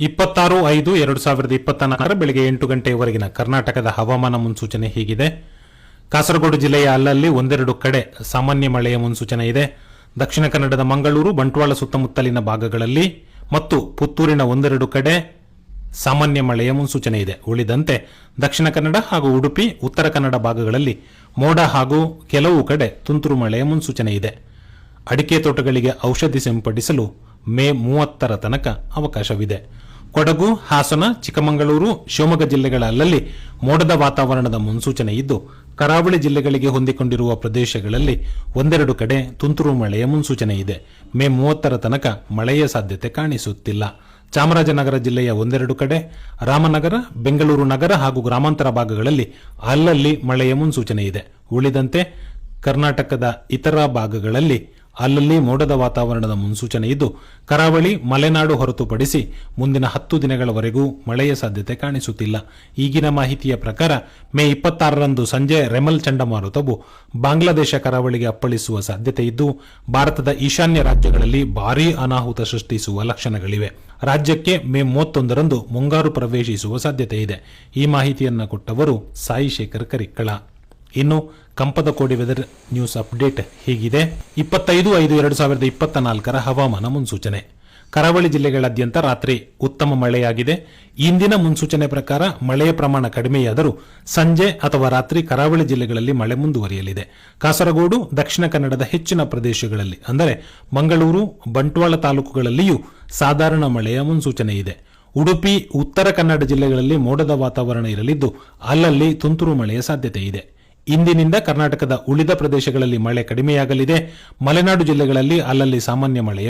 ಇಪ್ಪತ್ತಾರು ಐದು ಎರಡು ಸಾವಿರದ ಇಪ್ಪತ್ತ ನಾಲ್ಕರ ಬೆಳಗ್ಗೆ ಎಂಟು ಗಂಟೆಯವರೆಗಿನ ಕರ್ನಾಟಕದ ಹವಾಮಾನ ಮುನ್ಸೂಚನೆ ಹೀಗಿದೆ. ಕಾಸರಗೋಡು ಜಿಲ್ಲೆಯ ಅಲ್ಲಲ್ಲಿ ಒಂದೆರಡು ಕಡೆ ಸಾಮಾನ್ಯ ಮಳೆಯ ಮುನ್ಸೂಚನೆ ಇದೆ. ದಕ್ಷಿಣ ಕನ್ನಡದ ಮಂಗಳೂರು, ಬಂಟ್ವಾಳ ಸುತ್ತಮುತ್ತಲಿನ ಭಾಗಗಳಲ್ಲಿ ಮತ್ತು ಪುತ್ತೂರಿನ ಒಂದೆರಡು ಕಡೆ ಸಾಮಾನ್ಯ ಮಳೆಯ ಮುನ್ಸೂಚನೆ ಇದೆ. ಉಳಿದಂತೆ ದಕ್ಷಿಣ ಕನ್ನಡ ಹಾಗೂ ಉಡುಪಿ, ಉತ್ತರ ಕನ್ನಡ ಭಾಗಗಳಲ್ಲಿ ಮೋಡ ಹಾಗೂ ಕೆಲವು ಕಡೆ ತುಂತುರು ಮಳೆಯ ಮುನ್ಸೂಚನೆ ಇದೆ. ಅಡಿಕೆ ತೋಟಗಳಿಗೆ ಔಷಧಿ ಸಿಂಪಡಿಸಲು ಮೇ ಮೂವತ್ತರ ತನಕ ಅವಕಾಶವಿದೆ. ಕೊಡಗು, ಹಾಸನ, ಚಿಕ್ಕಮಗಳೂರು, ಶಿವಮೊಗ್ಗ ಜಿಲ್ಲೆಗಳ ಅಲ್ಲಲ್ಲಿ ಮೋಡದ ವಾತಾವರಣದ ಮುನ್ಸೂಚನೆ ಇದ್ದು, ಕರಾವಳಿ ಜಿಲ್ಲೆಗಳಿಗೆ ಹೊಂದಿಕೊಂಡಿರುವ ಪ್ರದೇಶಗಳಲ್ಲಿ ಒಂದೆರಡು ಕಡೆ ತುಂತುರು ಮಳೆಯ ಮುನ್ಸೂಚನೆ ಇದೆ. ಮೇ ಮೂವತ್ತರ ತನಕ ಮಳೆಯ ಸಾಧ್ಯತೆ ಕಾಣಿಸುತ್ತಿಲ್ಲ. ಚಾಮರಾಜನಗರ ಜಿಲ್ಲೆಯ ಒಂದೆರಡು ಕಡೆ, ರಾಮನಗರ, ಬೆಂಗಳೂರು ನಗರ ಹಾಗೂ ಗ್ರಾಮಾಂತರ ಭಾಗಗಳಲ್ಲಿ ಅಲ್ಲಲ್ಲಿ ಮಳೆಯ ಮುನ್ಸೂಚನೆ ಇದೆ. ಉಳಿದಂತೆ ಕರ್ನಾಟಕದ ಇತರ ಭಾಗಗಳಲ್ಲಿ ಅಲ್ಲಲ್ಲಿ ಮೋಡದ ವಾತಾವರಣದ ಮುನ್ಸೂಚನೆ ಇದ್ದು, ಕರಾವಳಿ, ಮಲೆನಾಡು ಹೊರತುಪಡಿಸಿ ಮುಂದಿನ ಹತ್ತು ದಿನಗಳವರೆಗೂ ಮಳೆಯ ಸಾಧ್ಯತೆ ಕಾಣಿಸುತ್ತಿಲ್ಲ. ಈಗಿನ ಮಾಹಿತಿಯ ಪ್ರಕಾರ, ಮೇ ಇಪ್ಪತ್ತಾರರಂದು ಸಂಜೆ ರೆಮಲ್ ಚಂಡಮಾರುತವು ಬಾಂಗ್ಲಾದೇಶ ಕರಾವಳಿಗೆ ಅಪ್ಪಳಿಸುವ ಸಾಧ್ಯತೆ ಇದ್ದು, ಭಾರತದ ಈಶಾನ್ಯ ರಾಜ್ಯಗಳಲ್ಲಿ ಭಾರೀ ಅನಾಹುತ ಸೃಷ್ಟಿಸುವ ಲಕ್ಷಣಗಳಿವೆ. ರಾಜ್ಯಕ್ಕೆ ಮೇ ಮೂವತ್ತೊಂದರಂದು ಮುಂಗಾರು ಪ್ರವೇಶಿಸುವ ಸಾಧ್ಯತೆ ಇದೆ. ಈ ಮಾಹಿತಿಯನ್ನು ಕೊಟ್ಟವರು ಸಾಯಿ ಶೇಖರ್ ಕರಿಕ್ಕಳ. ಇನ್ನು ಕಂಪದ ಕೋಡಿ ವೆದರ್ ನ್ಯೂಸ್ ಅಪ್ಡೇಟ್ ಹೀಗಿದೆ. ಇಪ್ಪತ್ತೈದು ಐದು ಎರಡು ಸಾವಿರದ ಇಪ್ಪತ್ತ ನಾಲ್ಕರ ಹವಾಮಾನ ಮುನ್ಸೂಚನೆ. ಕರಾವಳಿ ಜಿಲ್ಲೆಗಳಾದ್ಯಂತ ರಾತ್ರಿ ಉತ್ತಮ ಮಳೆಯಾಗಿದೆ. ಇಂದಿನ ಮುನ್ಸೂಚನೆ ಪ್ರಕಾರ ಮಳೆಯ ಪ್ರಮಾಣ ಕಡಿಮೆಯಾದರೂ ಸಂಜೆ ಅಥವಾ ರಾತ್ರಿ ಕರಾವಳಿ ಜಿಲ್ಲೆಗಳಲ್ಲಿ ಮಳೆ ಮುಂದುವರಿಯಲಿದೆ. ಕಾಸರಗೋಡು, ದಕ್ಷಿಣ ಕನ್ನಡದ ಹೆಚ್ಚಿನ ಪ್ರದೇಶಗಳಲ್ಲಿ ಅಂದರೆ ಮಂಗಳೂರು, ಬಂಟ್ವಾಳ ತಾಲೂಕುಗಳಲ್ಲಿಯೂ ಸಾಧಾರಣ ಮಳೆಯ ಮುನ್ಸೂಚನೆ ಇದೆ. ಉಡುಪಿ, ಉತ್ತರ ಕನ್ನಡ ಜಿಲ್ಲೆಗಳಲ್ಲಿ ಮೋಡದ ವಾತಾವರಣ ಇರಲಿದ್ದು ಅಲ್ಲಲ್ಲಿ ತುಂತುರು ಮಳೆಯ ಸಾಧ್ಯತೆ ಇದೆ. ಇಂದಿನಿಂದ ಕರ್ನಾಟಕದ ಉಳಿದ ಪ್ರದೇಶಗಳಲ್ಲಿ ಮಳೆ ಕಡಿಮೆಯಾಗಲಿದೆ. ಮಲೆನಾಡು ಜಿಲ್ಲೆಗಳಲ್ಲಿ ಅಲ್ಲಲ್ಲಿ ಸಾಮಾನ್ಯ ಮಳೆಯ